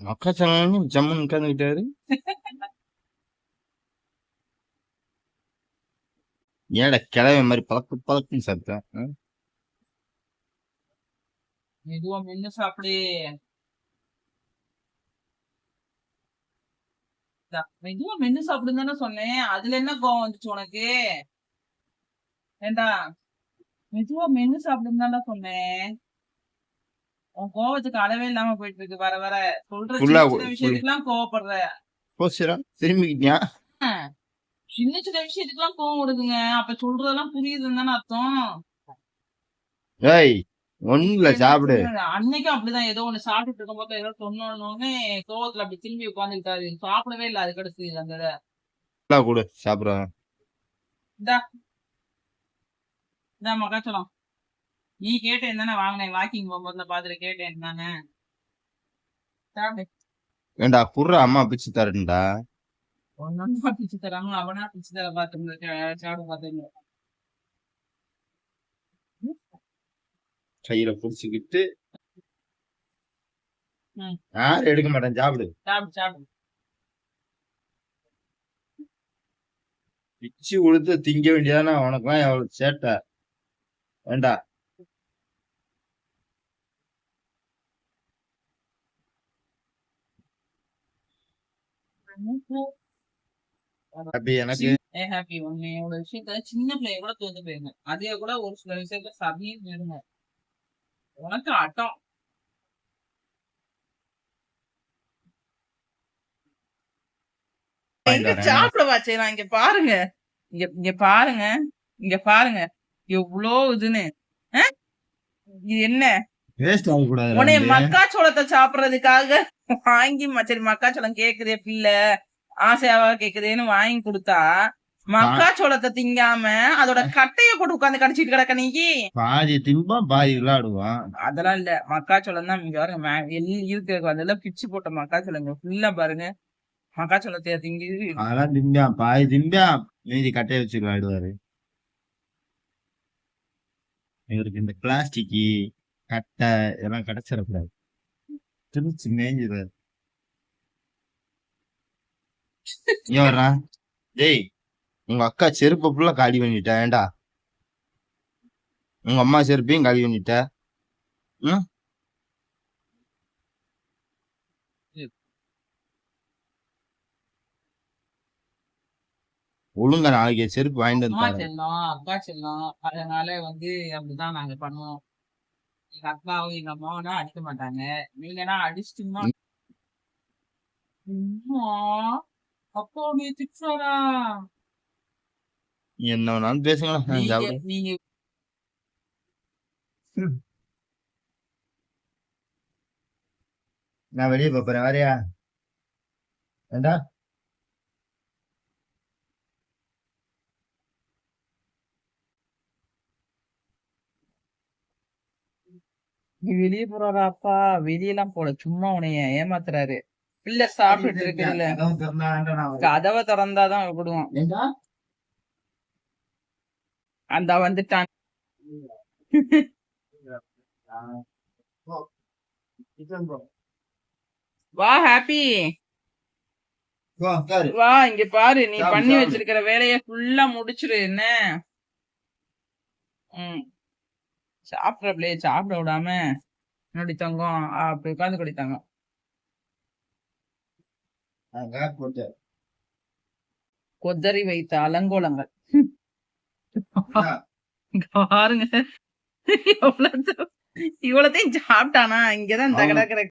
மக்காச்சோளம் ஜம்முன்னு உட்காந்துக்கிட்டாரு ஏடா கிளவை மாதிரி பழக்கு பழக்குன்னு சாப்பிட்டேன் ஆ? மென்னு சாப்பிடு மெதுவா மென்னு சாப்பிடுன்னு தானே சொன்னேன் அதுல என்ன கோவம் வந்துச்சு உனக்கு ஏண்டா மெதுவா மென்னு சாப்பிடுன்னு சொன்னேன். உன் கோவத்துக்கு அளவே இல்லாம போயிட்டு இருக்கு வர வர. சொல்ற. விஷயத்துக்குலாம் கோவப்படுற. போச்சுடா திரும்பிக்கிட்டியா சின்ன சின்ன விஷயத்துக்குலாம் கோவம் விடுதுங்க அப்ப சொல்றதெல்லாம் புரியுதுன்னு தானே அர்த்தம். ஏய் ஒண்ணும் இல்ல சாப்பிடு. அன்னைக்கும் அப்படிதான். ஏதோ ஒண்ணு சாப்பிட்டுட்டு இருக்கும்போது ஏதோ சொன்னோன்னு கோவத்துல அப்படி திரும்பி உட்காந்துக்கிட்டாரு சாப்பிடவே இல்ல அதுக்கு அடுத்து அந்த கொடு சாப்பிடுறேன். இந்தா மக்காச்சலம் நீ கேட்டேன் தானே வாங்கினேன். வாக்கிங் போகும்போது பாத்துட்டு கேட்டேன் தானே ஏண்டா குர்ற அம்மா பிச்சு தரேன்டா. ஒன்னொன்னா பிச்சு தராங்க அவனா பிச்சு தர பாத்துருந்த சாப்பிட பாத்துருங்க கையில புடிச்சுக்கிட்டு. யாரும் எடுக்க மாட்டேன் சாப்பிடு. சாப்பிடு சாப்பிடு. பிச்சு உழுத்து திங்க வேண்டியதானே உனக்குலாம் எவ்வளவு சேட்டை. வேண்டா எனக்கு ஏ ஹாப்பி ஒரு விஷயத்த சின்ன பிள்ளைய கூட தோத்து போயிருங்க அதே கூட ஒரு சில விஷயத்த சபியும் போயிருங்க உனக்கு வரேன். சாப்பிடவா செய்யலாம் இங்க பாருங்க இங்க இங்க பாருங்க இங்க பாருங்க எவ்வளோ இதுன்னு? இது என்ன? உன்னைய மக்காச்சோளத்தை சாப்பிடுறதுக்காக வாங்கி சரி மக்காச்சோளம் கேக்குதே பிள்ளை. ஆசையாவா கேக்குதேன்னு வாங்கி கொடுத்தா மக்காச்சோளத்தை திங்காம அதோட கட்டைய போட்டு உட்கார்ந்து கடிச்சிட்டு கிடக்க நீ? பாதி திம்பா பாதி விளையாடுவான். அதெல்லாம் இல்ல. மக்காச்சோளம் தான் இங்க பாருங்க இருக்கிற அதெல்லாம் பிச்சு போட்ட மக்காச்சோளங்க ஃபுல்லா பாருங்க. மக்காச்சோளத்தை திங்கி அதெல்லாம் திம்பியான் பாதி திம்பியான் மீதி கட்டைய வச்சு விளையாடுவாரு. இவருக்கு இந்த பிளாஸ்டிக் கட்டை இதெல்லாம் கிடைச்சிடக்கூடாது. திருச்சி மேய்ஞ்சிருவாரு டேய் உங்க அக்கா செருப்பை ஃபுல்லா காலி பண்ணிட்ட. ஏன்டா உங்க அம்மா செருப்பையும் காலி பண்ணிட்ட. ம்? ஒழுங்கா நாளைக்கு செருப்பு வாங்கிட்டு வந்து. செல்லம் அப்பா செல்லம் அதனால வந்து அப்படிதான் நாங்க பண்ணுவோம். எங்க அக்காவும் எங்க அம்மாவும் அடிக்க மாட்டாங்க. நீங்கன்னா அடிச்சிட்டுமா அப்பா நீ திட்டுறாரா? நீ என்ன வேணாலும் பேசுங்களா நான் நீங்க நான் வெளியே போறேன் வரையா? ஏண்டா நீ வெளியே போறாரா அப்பா வெளியெல்லாம் போல. சும்மா உன்னைய ஏமாத்துறாரு. பிள்ளை சாப்பிட்டுட்டு இருக்குல்ல கதவு திறந்தாதான் விடுவோம் அந்த வந்துட்டான். வா ஹாப்பி. வா இங்க பாரு. நீ பண்ணி. வச்சிருக்கிற வேலைய ஃபுல்லா முடிச்சிரு என்ன? ம். சாப்பிடுற பிள்ளைய சாப்பிட விடாம என்னடி தங்கம் அப்படி உட்காந்து கொடி தங்கம் ஆ, கார் போட்டு. கொத்தரி வைத்த அலங்கோலங்கள் பாருங்க இவ்வளவு இவ்வளத்தையும் சாப்பிட்டானா இங்கதான் இந்த ஆமா. கிடக்குற